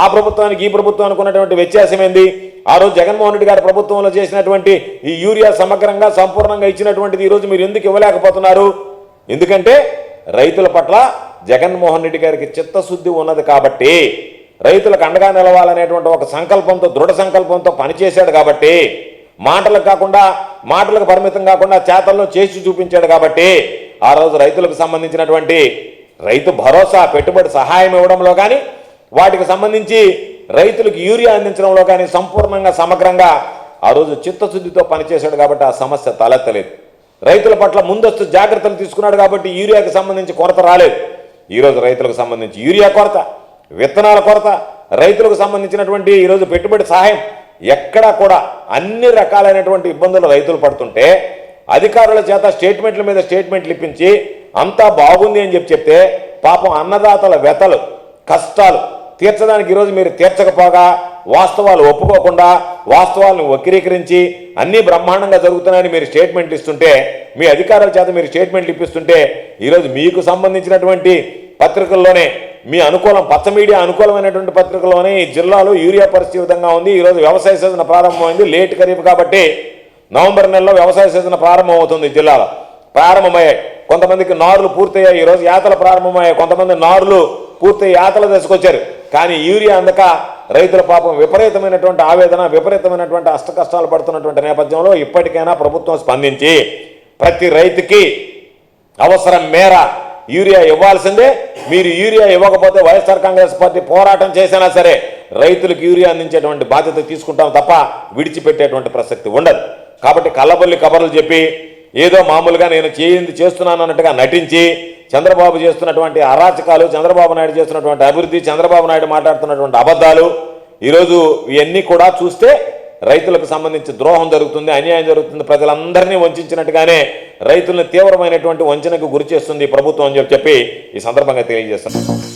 ఆ ప్రభుత్వానికి ఈ ప్రభుత్వానికి ఉన్నటువంటి వ్యత్యాసం ఏంది? ఆ రోజు జగన్మోహన్ రెడ్డి గారి ప్రభుత్వంలో చేసినటువంటి ఈ యూరియా సమగ్రంగా సంపూర్ణంగా ఇచ్చినటువంటిది ఈ రోజు మీరు ఎందుకు ఇవ్వలేకపోతున్నారు? ఎందుకంటే రైతుల పట్ల జగన్మోహన్ రెడ్డి గారికి చిత్తశుద్ధి ఉన్నది కాబట్టి రైతులకు అండగా నిలవాలనేటువంటి ఒక సంకల్పంతో దృఢ సంకల్పంతో పనిచేశాడు కాబట్టి మాటలకు కాకుండా మాటలకు పరిమితం కాకుండా చేతల్లో చేసి చూపించాడు కాబట్టి ఆ రోజు రైతులకు సంబంధించినటువంటి రైతు భరోసా పెట్టుబడి సహాయం ఇవ్వడంలో కానీ వాటికి సంబంధించి రైతులకు యూరియా అందించడంలో కానీ సంపూర్ణంగా సమగ్రంగా ఆ రోజు చిత్తశుద్ధితో పనిచేశాడు కాబట్టి ఆ సమస్య తలెత్తలేదు. రైతుల పట్ల ముందస్తు జాగ్రత్తలు తీసుకున్నాడు కాబట్టి యూరియాకి సంబంధించి కొరత రాలేదు. ఈరోజు రైతులకు సంబంధించి యూరియా కొరత విత్తనాల కొరత రైతులకు సంబంధించినటువంటి ఈరోజు పెట్టుబడి సహాయం ఎక్కడా కూడా అన్ని రకాలైనటువంటి ఇబ్బందులు రైతులు పడుతుంటే అధికారుల చేత స్టేట్మెంట్ల మీద స్టేట్మెంట్లు ఇప్పించి అంతా బాగుంది అని చెప్పి చెప్తే పాపం అన్నదాతల వ్యతలు కష్టాలు తీర్చడానికి ఈరోజు మీరు తీర్చకపోగా వాస్తవాలు ఒప్పుకోకుండా వాస్తవాలను వక్రీకరించి అన్నీ బ్రహ్మాండంగా జరుగుతున్నాయని మీరు స్టేట్మెంట్లు ఇస్తుంటే మీ అధికారుల చేత మీరు స్టేట్మెంట్లు ఇప్పిస్తుంటే ఈరోజు మీకు సంబంధించినటువంటి పత్రికల్లోనే మీ అనుకూలం పచ్చ మీడియా అనుకూలమైనటువంటి పత్రికల్లోనే ఈ జిల్లాలో యూరియా పరిస్థితి విధంగా ఉంది. ఈరోజు వ్యవసాయ సీజన్ ప్రారంభమైంది లేట్ ఖరీఫ్ కాబట్టి నవంబర్ నెలలో వ్యవసాయ సీజన్ ప్రారంభమవుతుంది జిల్లాలో. ప్రారంభమయ్యాయి. కొంతమందికి నారులు పూర్తయ్యాయి. ఈరోజు యాతలు ప్రారంభమయ్యాయి. కొంతమంది నారులు పూర్తయ్యి యాతల దశకొచ్చారు కానీ యూరియా అందక రైతుల పాపం విపరీతమైనటువంటి ఆవేదన విపరీతమైనటువంటి అష్ట కష్టాలు పడుతున్నటువంటి నేపథ్యంలో ఇప్పటికైనా ప్రభుత్వం స్పందించి ప్రతి రైతుకి అవసరం మేర యూరియా ఇవ్వాల్సిందే. మీరు యూరియా ఇవ్వకపోతే వైఎస్ఆర్ కాంగ్రెస్ పార్టీ పోరాటం చేసినా సరే రైతులకు యూరియా అందించేటువంటి బాధ్యత తీసుకుంటాం తప్ప విడిచిపెట్టేటువంటి ప్రసక్తి ఉండదు. కాబట్టి కళ్ళబొల్లి కబర్లు చెప్పి ఏదో మామూలుగా నేను చేయింది చేస్తున్నాను అన్నట్టుగా నటించి చంద్రబాబు చేస్తున్నటువంటి అరాచకాలు చంద్రబాబు నాయుడు చేస్తున్నటువంటి అభివృద్ధి చంద్రబాబు నాయుడు మాట్లాడుతున్నటువంటి అబద్ధాలు ఈరోజు ఇవన్నీ కూడా చూస్తే రైతులకు సంబంధించి ద్రోహం జరుగుతుంది అన్యాయం జరుగుతుంది ప్రజలందరినీ వంచినట్టుగానే రైతులను తీవ్రమైనటువంటి వంచనకు గురి చేస్తుంది ప్రభుత్వం అని చెప్పి ఈ సందర్భంగా తెలియజేస్తున్నాను